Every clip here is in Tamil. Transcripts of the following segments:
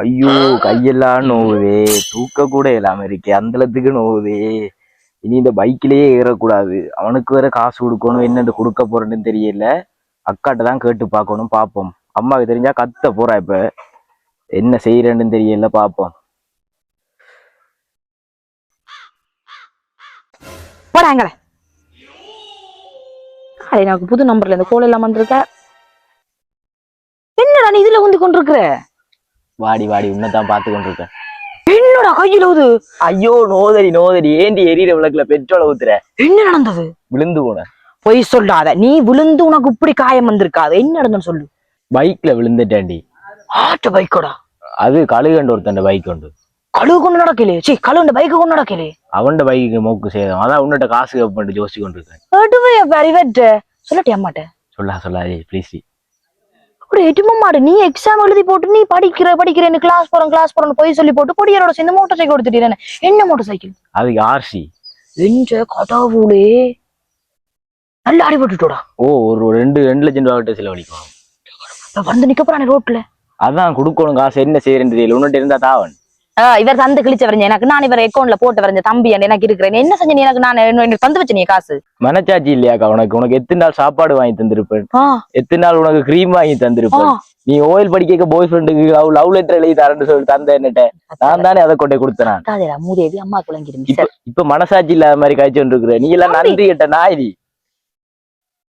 ஐயோ கையெல்லாம் நோவுதே. தூக்க கூட இல்லாம இருக்கே. அந்தளத்துக்கு நோவுதே. இனி இந்த பைக்கிலேயே ஏறக்கூடாது. அவனுக்கு வேற காசு கொடுக்கணும். என்னன்னு கொடுக்க போறேன்னு தெரியல. அக்காட்ட தான் கேட்டு பார்க்கணும். பார்ப்போம். அம்மாவுக்கு தெரிஞ்சா கத்த போறா இப்ப. என்ன செய்யறேன்னு தெரியல. பார்ப்போம். போடாங்களே எனக்கு புது நம்பர்ல இந்த கோல் எல்லாம் வந்திருக்க? என்னடா நீ இதுல வந்து கொண்டிருக்கிற? வாடி வாடி உன்னதான் பார்த்து கொண்டிருக்கேன் என்னடா கையில ஊது? ஐயோ நோதடி நோதடி ஏண்டி எரியற விளக்குல பெட்ரோலை ஊத்துற? என்ன நடந்தது? விழுந்து போன. பொய் சொல்லாத. நீ விழுந்து உனக்கு இப்படி காயம் வந்திருக்காது. என்ன நடந்ததுன்னு சொல்லு. பைக்ல விழுந்துட்டேன்டி. ஆட்டு பைக்கோடா? அது கழுகண்டு ஒருத்தன் பைக் உண்டு. கழுவு கொண்டு நடக்கலே சி கழுவு பைக்கு கொண்டு நடக்கலே அவன்ட பைக்கு மூக்கு சேதம். அதான் உன்னிட்ட காசு கேப்பன்ட்டு யோசிச்சு கொண்டிருக்கேன் அடுவே பரிவெட்ட சொல்லட்டே அம்மாட்ட? சொல்லா சொல்லாதே ப்ளீஸ் அப்படி எட்டுமா மாடு நீ எக்ஸாம் எழுதி போட்டு நீ படிக்கிற படிக்கிறேன்னு கிளாஸ் போறோம் கிளாஸ் போறோம்னு போய் சொல்லி போட்டு பொடியாரோட சேர்ந்து மோட்டார் சைக்கிள் கொடுத்துட்டீங்க என்ன மோட்டார் சைக்கிள் அதுக்கு ஆர்சி என்ற கடவுளே நல்ல அடிபட்டுட்டோடா ஓ ஒரு ரெண்டு ரெண்டு லட்சம் ரூபா கிட்ட செலவழிக்கும் வந்து நிக்க போறானே ரோட்ல அதான் கொடுக்கணும் காசு என்ன செய்யறேன்னு தெரியல. உன்னிட்ட இருந்தா தாவன். இவர் தந்து கிழிச்ச வரைஞ்ச எனக்கு நான் இவர் அக்கௌண்ட்ல போட்டு வரைஞ்ச தம்பி எனக்கு இருக்கிறேன். என்ன செஞ்ச எனக்கு நான் தந்து வச்ச நீ காசு? மனச்சாட்சி இல்லையாக்கா உனக்கு? உனக்கு எத்தனை நாள் சாப்பாடு வாங்கி தந்திருப்பேன்? எத்தனை நாள் உனக்கு க்ரீம் வாங்கி தந்திருப்பேன்? நீ ஓயில் படிக்க பாய் ஃப்ரெண்டுக்கு லவ் லவ் லெட்டர் எழுதி தரேன்னு சொல்லி தந்த என்னட்ட நான் தானே அதை கொண்டு கொடுத்தேன் மூதேவி அம்மா குழங்கிடும் இப்ப மனசாட்சி இல்லாத மாதிரி காய்ச்சி இருக்கிற நீ எல்லாம். நன்றி கேட்ட நாய்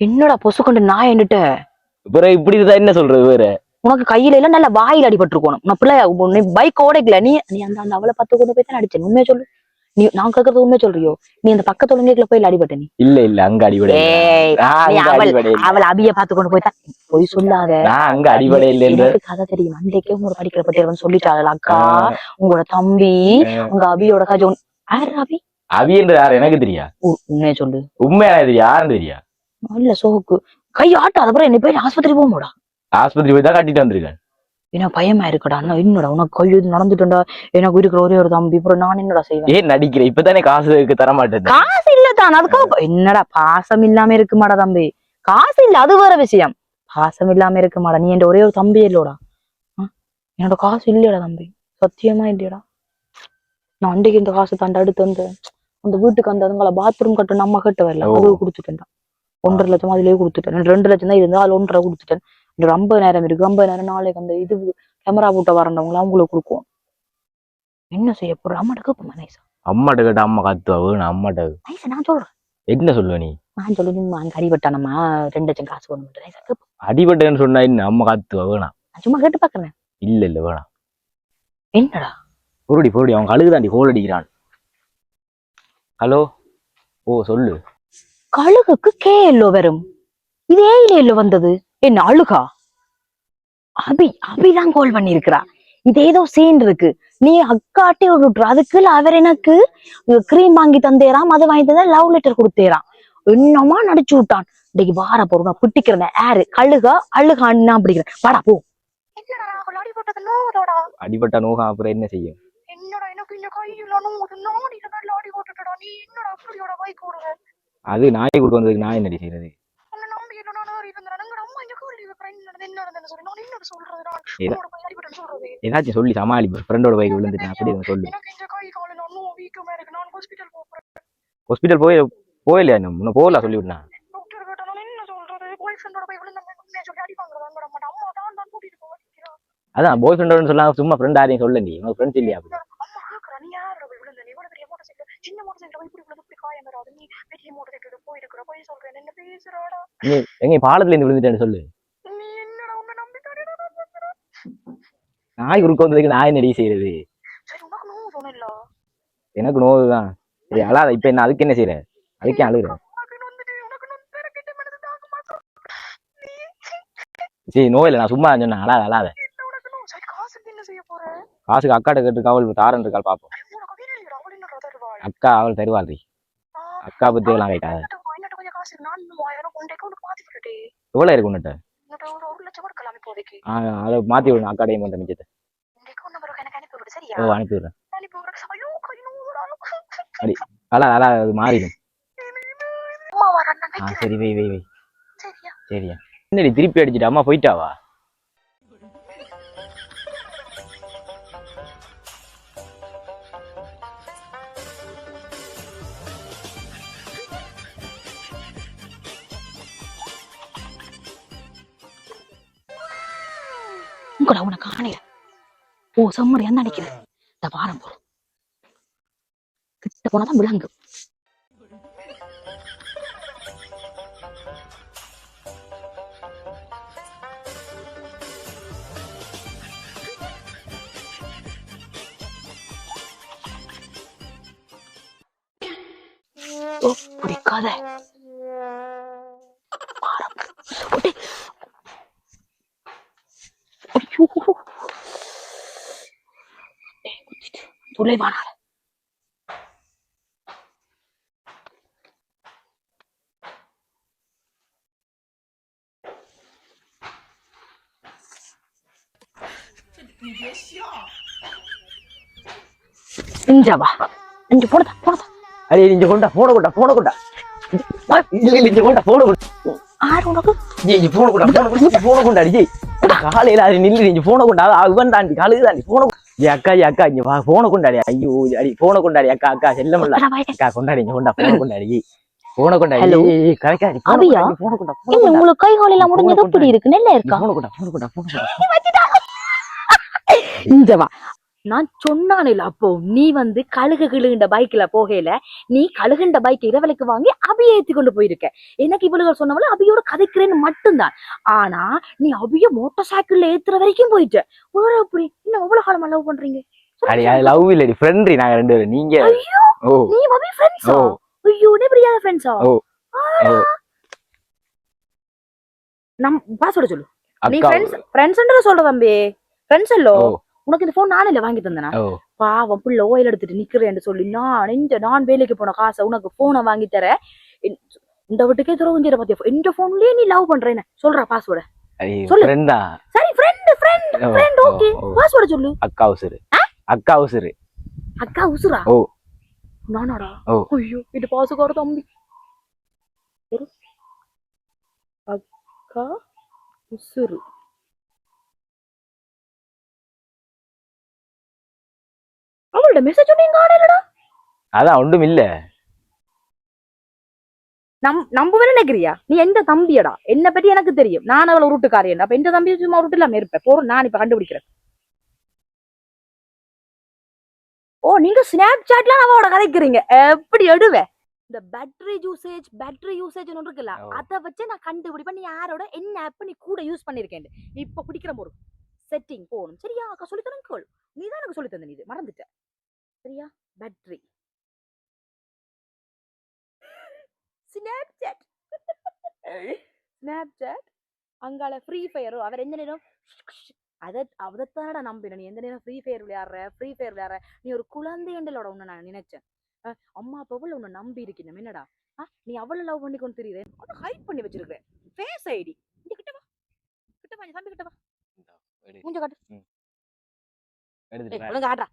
என்னடா பொசு கொண்டு நான் என்னட்ட இப்படி என்ன சொல்றது வேற உனக்கு கையில எல்லாம் நல்ல வாயில் அடிபட்டிருக்கணும். நான் பிள்ளை நீ பைக் ஓடைக்கல. நீ நீ அந்த அந்த அவளை பத்து கொண்டு போய் தான் அடிச்சேன். உண்மையை சொல்லு. நீ நான் கேட்கறது உண்மையை சொல்றியோ? நீ அந்த பக்கத்து ஒழுங்குல போய் அடிபட்ட நீ? இல்ல இல்ல அங்க அடிபடை அவள் இல்ல. அபிய பார்த்து கொண்டு போய் தான். பொய் சொல்லாத. நான் அங்க அடிபடை இல்ல கதை தெரியும்? அன்றைக்கே உங்களோட படிக்கிற பட்டியல் சொல்லிட்டாள் அக்கா? உங்களோட தம்பி உங்க அபியோட கஜ யாரு அபி? அவியன்ற யார்? எனக்கு தெரியா? உண்மையை சொல்லு. உண்மையா தெரியா யாரும் தெரியா? நல்ல சோக்கு. கை ஆட்டு அதுக்கப்புறம் என்ன போய் ஆஸ்பத்திரி போகும்போடா ஆஸ்பத்திரி போய் தான் கட்டிட்டு வந்திருக்கேன். என்ன பயமா இருக்குடா அண்ணா? என்னடா உனக்கு கை இது நடந்துட்டா எனக்கு இருக்கிற ஒரே ஒரு தம்பி அப்புறம் நான் என்னடா செய்வேன்? ஏன் நடிக்கிற? இப்பதானே காசு தர மாட்டேன் காசு இல்ல தான். அதுக்காக என்னடா பாசம் இல்லாம இருக்குமாடா தம்பி? காசு இல்ல அது வேற விஷயம். பாசம் இல்லாம இருக்குமாடா? நீ என் ஒரே ஒரு தம்பி இல்லோடா? என்னோட காசு இல்லையடா தம்பி. சத்தியமா இல்லையடா? நான் அன்றைக்கு இந்த காசு தாண்ட அடுத்து வந்து அந்த வீட்டுக்கு அந்த அதுங்கள பாத்ரூம் கட்டு நம்ம கட்ட வரல. அது கொடுத்துட்டேன்டா. ஒன்றரை லட்சம் அதுலயே கொடுத்துட்டேன். ரெண்டு- ரெண்டு லட்சம் தான் இருந்தா அதுல ஒன்றரை கொடுத்துட்டேன். இந்த ஐம்பதாயிரம் இருக்கு. ஐம்பதாயிரம் நாளைக்கு அந்த இது கேமரா போட்ட வரண்டவங்களா அவங்களுக்கு கொடுக்கும். என்ன செய்ய போற? அம்மாட்ட கேட்போமா நைஸா அம்மாட்ட கேட்ட அம்மா கத்துவா? வேணும் அம்மாட்ட நான் சொல்றேன். என்ன சொல்லுவ நீ? நான் சொல்லி அங்க அடிபட்டானம்மா ரெண்டு லட்சம் காசு வேணும் நைஸா கேட்போம் அடிபட்டேன்னு சொன்னா என்ன? அம்மா கத்துவா? வேணாம் நான் சும்மா கேட்டு பாக்குறேன். இல்ல இல்ல வேணாம் என்னடா? பொருடி பொருடி அவன் கழுகுதாண்டி கோல் அடிக்கிறான். ஹலோ? ஓ சொல்லு. கழுகுக்கு கே எல்லோ வரும். இது ஏயில எல்லோ வந்தது. என்ன அழுகா அபி அபிதான் கால் பண்ணிருக்கிறா. இது ஏதோ சீன் இருக்கு. நீ அக்காட்டி விட்டுரு அதுக்குள்ள அவர் எனக்கு கிரீம் வாங்கி தந்தேராம். அது வாங்கி தந்தா லவ் லெட்டர் கொடுத்தேராம். என்னமா நடிச்சு விட்டான்? இன்னைக்கு வார நான் பிட்டிக்கிறேன் யாரு கழுகா அழுகான்னு நான் பிடிக்கிறேன் வாடா போ. என்னடா அடிபட்ட நோகம் அப்புறம் என்ன செய்யும்? என்னடா என்னடா அது நாய் கொடுக்க வந்ததுக்கு நான் என்ன செய்யறது உன்னை நம்பி என்ன நான் இருந்தேன் எங்க அம்மா எங்க கோழி வைக்கிறேன் என்ன நடந்தது என்ன நடந்ததுன்னு சொல்லி நான் என்னோட சொல்றது நான் ஏதா- உன்னோட போய் அடிபட்டேன்னு சொல்றது ஏதாச்சும் சொல்லி சமாளிப்பு ஃப்ரெண்டோட பைக் விழுந்துட்டேன். அப்படி சொல்லு. ஹாஸ்பிட்டல் போய் போயிலையா இன்னும்? போகல சொல்லி விட்டேன்? டாக்டர் கிட்ட நான் என்ன சொல்றது? பாய் ஃப்ரெண்டோட போய் விழுந்தேன் உண்மையை சொல்லி அடிப்பாங்க வாங்க மாட்டேன். அம்மா தான் தான் கூட்டிட்டு போக அதான் பாய் ஃப்ரெண்டோட சொல்லாம சும்மா ஃப்ரெண்ட் யாரையும் சொல்ல நீ. உனக்கு ஃப்ரெண்ட்ஸ் இல்லையா அப்படி? எங்க பாலத்துல இருந்து விழுந்துட்டேன்னு சொல்லு. நாய் குறுக்க வந்ததுக்கு நான் என்ன செய்யறது எனக்கு நோவு தான் சரி அழாத இப்ப என்ன அதுக்கு என்ன செய்யற அதுக்கே அழுகுற? சரி நோயில்லை நான் சும்மா சொன்னேன் அழாத அழாத. காசுக்கு அக்காட்ட கேட்டு அவள் தாரன் இருக்காள் பாப்போம். அக்கா அவள் தருவாள்? அக்கா பத்தி எல்லாம் விட்டுட்டே எவ்வளவு இருக்கு ஆ, அதை மாத்தி விடணும் அக்காடையும் பண்ண மிச்சத்தை. ஓ அனுப்பிடுறேன். அடி அழாது அழாது மாறிடும். ஆ சரி வை வை வை. சரியா? என்னடி திருப்பி அடிச்சுட்டு? அம்மா போயிட்டாவா உன்னை அவனை ஓ ஓ என்ன நினைக்கிறேன் கிட்ட பாரம் போறோம் கிட்ட போனாதான் விளங்கு ஓ பிடிக்காத பாரம். ஒட்டே. ஐயோ. ஏய், குத்திட்டு. துளைவானால இங்க வா இங்க போனதா போனதா அடே இங்க கொண்டா போன கொண்டா போன கொண்டா. இங்க கொண்டா போன கொண்டா. ஆறு உனக்கு. இங்க போன கொண்டா கொண்டா போன கொண்டா அடி காலையில அது நில்லு இங்க போன கொண்டா அவன் தாண்டி காலையில தாண்டி போன ஏ அக்கா ஏ அக்கா இங்க போன கொண்டாடி ஐயோ அடி போன கொண்டாடி அக்கா அக்கா வாய். அக்கா கொண்டாடி இங்க கொண்டா போன கொண்டாடி போன கொண்டாடி அபியா? உங்களுக்கு கை கால் எல்லாம் முடிஞ்சது போன எப்படி இருக்கு நல்லா இருக்கா போன கொண்டா போன கொண்டா போன கொண்டா இங்க வா நான் சொன்னானில்ல அப்போ நீ வந்து கழுகு கிழுகின்ற பைக்ல போகையில நீ கழுகுண்ட பைக் இரவலுக்கு வாங்கி அபிய ஏத்தி கொண்டு போயிருக்க. எனக்கு இவளுகள் சொன்னவள அபியோட கதைக்கிறேன்னு மட்டும்தான். ஆனா நீ அபிய மோட்டார் சைக்கிள்ல ஏத்துற வரைக்கும் போயிட்ட. வேற அப்படி இன்னும் எவ்வளவு காலமா லவ் பண்றீங்க? லவ் இல்லடி ஃப்ரெண்ட்ரி நாங்க ரெண்டு பேரும். நீங்க ஐயோ ஓ. நீ அபி ஃப்ரெண்ட்ஸா ஐயோ நீ பிரியாத ஃப்ரெண்ட்ஸா ஓ. நம் பாஸ்வேர்டு சொல்லு. நீ ஃப்ரெண்ட்ஸ் ஃப்ரெண்ட்ஸ்ன்ற சொல்ற தம்பி. ஃப்ரெண்ட்ஸ் இல்லோ? உனக்கு இந்த போன் நானே வாங்கி தந்தேனா? பாவம் புள்ள ஓயில் எடுத்துட்டு நிக்கிறேன்னு சொல்லி நான் இந்த நான் வேலைக்கு போன காசை உனக்கு போனை வாங்கி தரேன். இந்த- வீட்டுக்கே துறவு செய்யற பாத்தியா இந்த போன்லயே நீ லவ் பண்றேன்னு? சொல்ற பாஸ்வேர்டு சொல்லு. சரி friend friend friend okay. Password சொல்லு. அக்கா உசுரு அக்கா உசுரு அக்கா உசுரா ஓ. நானாடா. ஐயோ இது பாசுகார தம்பி. அக்கா உசுரு அவளோட மெசேஜ் நீங்க காணலடா அதான் ஒன்றும் இல்ல. நம் நம்புவேன்னு நினைக்கிறியா? நீ எந்த தம்பியடா? என்ன பத்தி எனக்கு தெரியும். நான் அவளை உருட்டுக்காரியன் அப்ப எந்த தம்பி சும்மா உருட்டு இல்லாம இருப்பேன் போறோம் நான் இப்ப கண்டுபிடிக்கிறேன். ஓ நீங்க ஸ்னாப் சாட்ல அவளோட கதைக்கிறீங்க. எப்படி எடுவேன் இந்த பேட்டரி யூசேஜ் பேட்டரி யூசேஜ் ஒன்று இருக்குல்ல. அதை வச்சு நான் கண்டுபிடிப்பேன். நீ யாரோட என்ன ஆப் நீ கூட யூஸ் பண்ணிருக்கேன் இப்ப பிடிக்கிற ஒரு செட்டிங் போகணும். சரியா? அக்கா சொல்லித்தரேன் கேள். நீ தான் எனக்கு சொல்லி தந்த நீ இது. மறந்துட்ட. சரியா பேட்டரி ஸ்னாப்சாட் ஸ்னாப்சாட் அங்கால ஃப்ரீ ஃபயரோ அவர் எந்த நேரம் அதை அதைத்தானடா நம்பின நீ எந்த நேரம் ஃப்ரீ ஃபயர் விளையாடுற? ஃப்ரீ ஃபயர் விளையாடுற? நீ ஒரு குழந்தையண்டலோட உன்னை நான் நினைச்சேன். அம்மா அப்பாவில் உன்னை நம்பி இருக்கணும். என்னடா? ஆ நீ அவளை லவ் பண்ணி கொண்டு தெரியுறேன் அதை ஹைட் பண்ணி வச்சிருக்கிறேன். ஃபேஸ் ஐடி இங்க கிட்ட வா. கிட்ட வா தம்பி கிட்ட வா. மூஞ்ச காட்டு. ஒழுங்கா காட்டுறா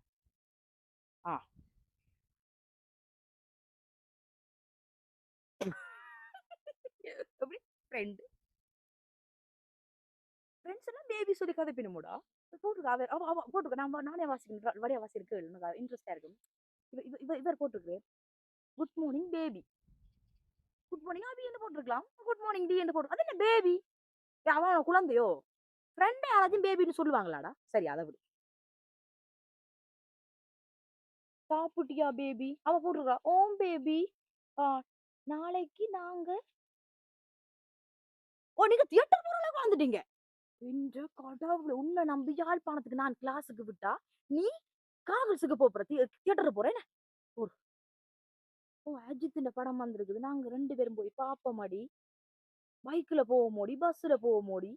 ஆ எப்படி ஃப்ரெண்ட் ஃப்ரெண்ட்ஸ் எல்லாம் பேபி சொல்லி கதை பின்னுமோடா போட்டுருக்க? அவர் அவ அவ போட்டுருக்க? நான் நானே வாசிக்கிறேன் வழியா வாசிருக்கு எனக்கு இன்ட்ரெஸ்டா இருக்கும் இவர் இவ இவர் போட்டிருக்கு good morning baby good morning Abhi என்று போட்டிருக்கலாம்? குட் மார்னிங் டி என்று போட்டு அது என்ன பேபி அவன் குழந்தையோ? ஃப்ரெண்டை யாராச்சும் பேபின்னு சொல்லுவாங்களாடா? சரி அதை விடு. சாப்பிட்டியா பேபி அவ போட்டிருக்கா? ஓம் பேபி நாளைக்கு நாங்க ஓ நீங்க தியேட்டர் போற அளவுக்கு வந்துட்டீங்க என்ற கடவுள் உன்னை நம்பி யாழ்ப்பாணத்துக்கு நான் கிளாஸுக்கு விட்டா நீ காவல்ஸுக்கு போற தியேட்டர் போறேன் ஒரு ஓ அஜித் இந்த படம் வந்திருக்குது. நாங்க ரெண்டு பேரும் போய் பாப்போம் அடி பைக்ல போவோம் மோடி பஸ்ல போவோம் மோடி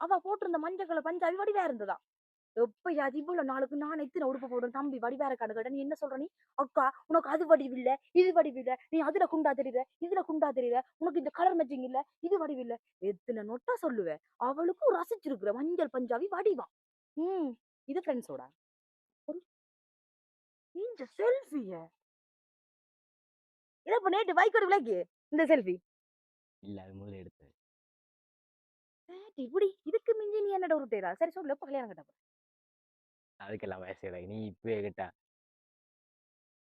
அவ போட்டிருந்த மஞ்சள் கலர் பஞ்சாபி வடிவா இருந்ததா? எப்பயாவது இவ்வளவு நாளுக்கு நான் எத்தனை உடுப்பு போடுறேன் தம்பி வடிவேற கணக்கு நீ என்ன சொல்ற? நீ அக்கா உனக்கு அது வடிவில்ல இது வடிவில்ல நீ அதுல குண்டா தெரியுற இதுல குண்டா தெரியுற உனக்கு இந்த கலர் மேட்சிங் இல்ல இது வடிவில்ல. எத்தனை நொட்டா சொல்லுவ. அவளுக்கும் ரசிச்சிருக்கிற மஞ்சள் பஞ்சாபி வடிவா ம் இது ஃப்ரெண்ட்ஸோட ஒரு இந்த செல்ஃபிய இத இப்ப நேற்று பைக்கோட விலைக்கு இந்த செல்ஃபி இல்ல அது முதல்ல எடுத்து இப்படி இதுக்கு மிஞ்சி நீ என்னடா உருட்டேரா சரி சொல்லு எப்ப கல்யாணம் கட்ட போற? அதுக்கெல்லாம் வயசு இல்லை. நீ இப்பவே கேட்டா.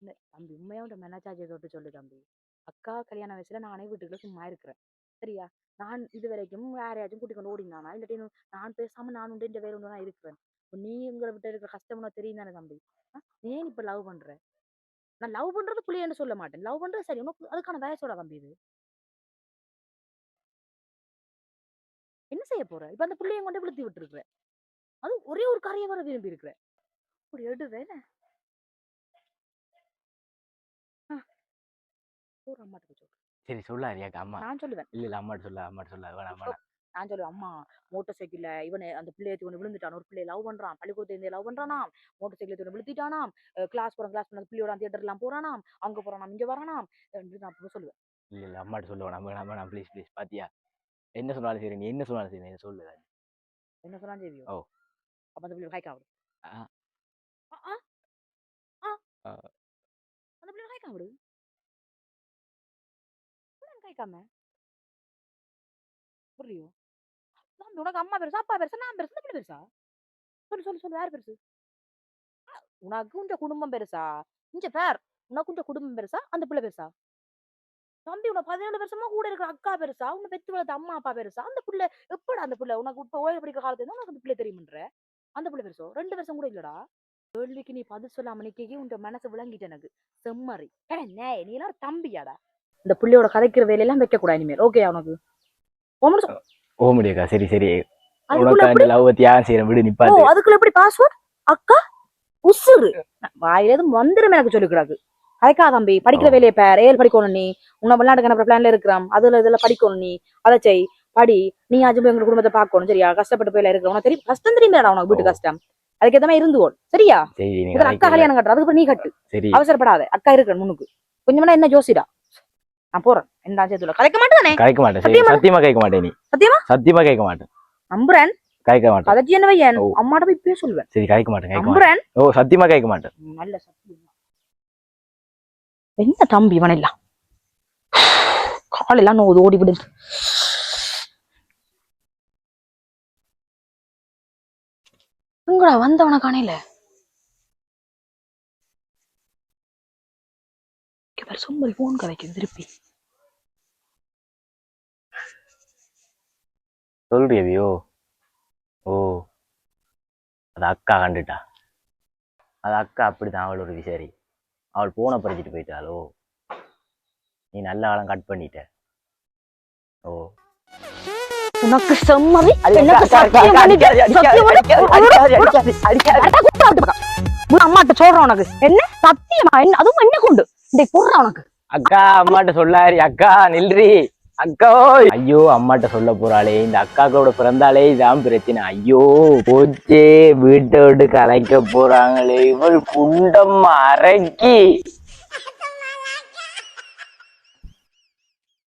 இந்த தம்பி உண்மையா மெனா மெனச்சாஜை தொட்டு சொல்லு தம்பி. அக்கா கல்யாண வயசுல நானே வீட்டுக்குள்ள சும்மா இருக்கிறேன். சரியா? நான் இது வரைக்கும் யாரையாச்சும் கூட்டிக் கொண்டு ஓடினானா இல்லாட்டி நான் பேசாம நான் உண்டு இந்த வேறு ஒன்று நான் இருக்கிறேன். நீ உங்களை விட்டு இருக்கிற கஷ்டம்னா தெரியும் தானே தம்பி. ஏன் இப்ப லவ் பண்ற? நான் லவ் பண்றது புள்ளியன்னு சொல்ல மாட்டேன். லவ் பண்றது சரி உனக்கு அதுக்கான வயசோட தம்பி இது. என்ன செய்ய போற? இப்ப அந்த பிள்ளைய கொண்டு விழுத்தி விட்டுருக்குற. அது ஒரே ஒரு காரியம் வர விரும்பி இருக்கிறேன் இப்படி எடுவே ஒரு அம்மாட்டுக்கு சொல்லு சரி சொல்லாரியாக்கா அம்மா. நான் சொல்லுவேன். இல்ல இல்ல அம்மாட்ட சொல்ல அம்மாட்ட சொல்ல. வேணாம் வேணாம். நான் சொல்லுவேன் அம்மா மோட்டர் சைக்கிள்ல இவனை அந்த பிள்ளைய ஒன்று விழுந்துட்டான். ஒரு பிள்ளைய லவ் பண்றான். பள்ளிக்கூடத்துல இருந்தே லவ் பண்றானாம் மோட்டர் சைக்கிள் ஒன்று விழுத்திட்டானாம் கிளாஸ் போறான் கிளாஸ் பண்ண பிள்ளையோட தியேட்டர் எல்லாம் போறானாம். அங்க போறானாம் இங்க வரானாம். நான் சொல்லுவேன். இல்ல இல்ல அம்மாட்ட சொல்ல வேணாம் வேணாம் வேணாம். ப்ளீஸ் ப்ளீஸ் பாத்தியா? என்ன சொன்னாலும் சரி நீ என்ன சொன்னாலும் சரி நீ சொல்லு என்ன சொன்னா செய்வியோ ஓ. அப்ப அந்த பிள்ளை ஹைக் ஆகுது. ஆ. ஆ. அந்த பிள்ளை ஹைக் ஆகுது புரியோ தம்பி உனக்கு அம்மா பெருசா அப்பா பெருசா நான் பெருசா இந்த பிள்ளை பெருசா? சொல்லு சொல்லு சொல்லு யார் பெருசு? ஆ, உனக்கு உஞ்ச குடும்பம் பெருசா? இஞ்ச பேர். உனக்கு உஞ்ச குடும்பம் பெருசா? அந்த பிள்ளை பெருசா? தம்பி உனக்கு பதினேழு வருஷமா கூட இருக்கிற அக்கா பெருசா? உன்னை பெத்து வளர்த்த அம்மா அப்பா பெருசா? அந்த பிள்ளை எப்படா அந்த பிள்ளை? உனக்கு இப்ப ஓய்வு படிக்கிற காலத்துல இருந்து உனக்கு அந்த பிள்ளை தெரியுமன்ற? அந்த பிள்ளை பெருசோ? ரெண்டு வருஷம் கூட இல்லடா. கேள்விக்கு நீ பதில் சொல்லாம நிக்கி உன் மனசு விளங்கிட்டு எனக்கு. செம்மறி. என்ன நீ எல்லாம் தம்பியாடா? இந்த பிள்ளையோட கதைக்கிற வேலையெல்லாம் வைக்க கூடாது இனிமேல் ஓகே உனக்கு? ஓ முடியாக்கா. சரி சரி. அதுக்குள்ள உனக்கு எப்படி? அந்த லவ் தியாகம் செய்யறேன் விடு ஓ நிப்பாத்து அதுக்குள்ள எப்படி பாஸ்வேர்ட் அக்கா உசுறு. வாயில எதுவும் வந்துரும் எனக்கு சொல்லிக்கிறாக்கு. கதைக்கா தம்பி படிக்கிற. வேலையை பேர். ஏழு படிக்கணும் நீ. உன்னை விளையாட்டு கிணப்பு பிளான்ல இருக்கிறான் அதுல இதுல படிக்கணும் நீ. அதை செய். படி. நீ ஆச்சும் எங்க குடும்பத்தை பார்க்கணும். சரியா? கஷ்டப்பட்டு போயில இருக்கிற. உனக்கு தெரியும்? கஷ்டம் தெரியுமேடா உனக்கு வீட்டு. கஷ்டம்? அதுக்கு ஏத்த மாதிரி இருந்துவோம் சரியா? அக்கா கல்யாணம் கட்டுற அதுக்கு நீ கட்டு. சரி. அவசரப்படாத. அக்கா இருக்கிற முன்னுக்கு கொஞ்சமா என்ன ஜோசிடா? நான் போறேன். என்ன சேர்த்துல கதைக்க மாட்டேதானே? கதைக்க மாட்டேன். சத்தியமா? கேட்க மாட்டேன் நீ. சத்தியமா? சத்தியமா கேட்க மாட்டேன். நம்புறேன். கேட்க மாட்டேன். கதைச்சி என்ன வையன். அம்மாட்ட போய் இப்பயே சொல்லுவேன். சரி கேட்க மாட்டேன் மாட்டேன். நம்புறேன். ஓ சத்தியமா கேட்க மாட்டேன். நல்ல சத்தியம். என்ன தம்பி இவன் எல்லாம் காலெல்லாம் நோது ஓடி விடு எங்கடா வந்தவன காணையில? சும்மா போன் கதைக்குது திருப்பி. சொல்றியவியோ ஓ. அது அக்கா கண்டுட்டா. அது அக்கா அப்படிதான் அவள் ஒரு விசாரி. அவள் போனை பறிச்சிட்டு போயிட்டாளோ? நீ நல்ல காலம் கட் பண்ணிட்ட. ஓ. உனக்கு செம்மதி எனக்கு சத்தியம் பண்ணிட்டு சத்தியம் பண்ணிட்டு அம்மாட்ட சொல்றேன் உனக்கு என்ன சத்தியமா என்ன அதுவும் என்ன கொண்டு இந்த போடுறா உனக்கு அக்கா அம்மாட்ட சொல்லாரி அக்கா நில்றி அக்கா ஐயோ அம்மாட்ட சொல்ல போறாளே இந்த அக்காக்களோட பிறந்தாலே இதான் பிரச்சனை ஐயோ போச்சே வீட்டை விட்டு கலைக்க போறாங்களே இவள் குண்டம் அரக்கி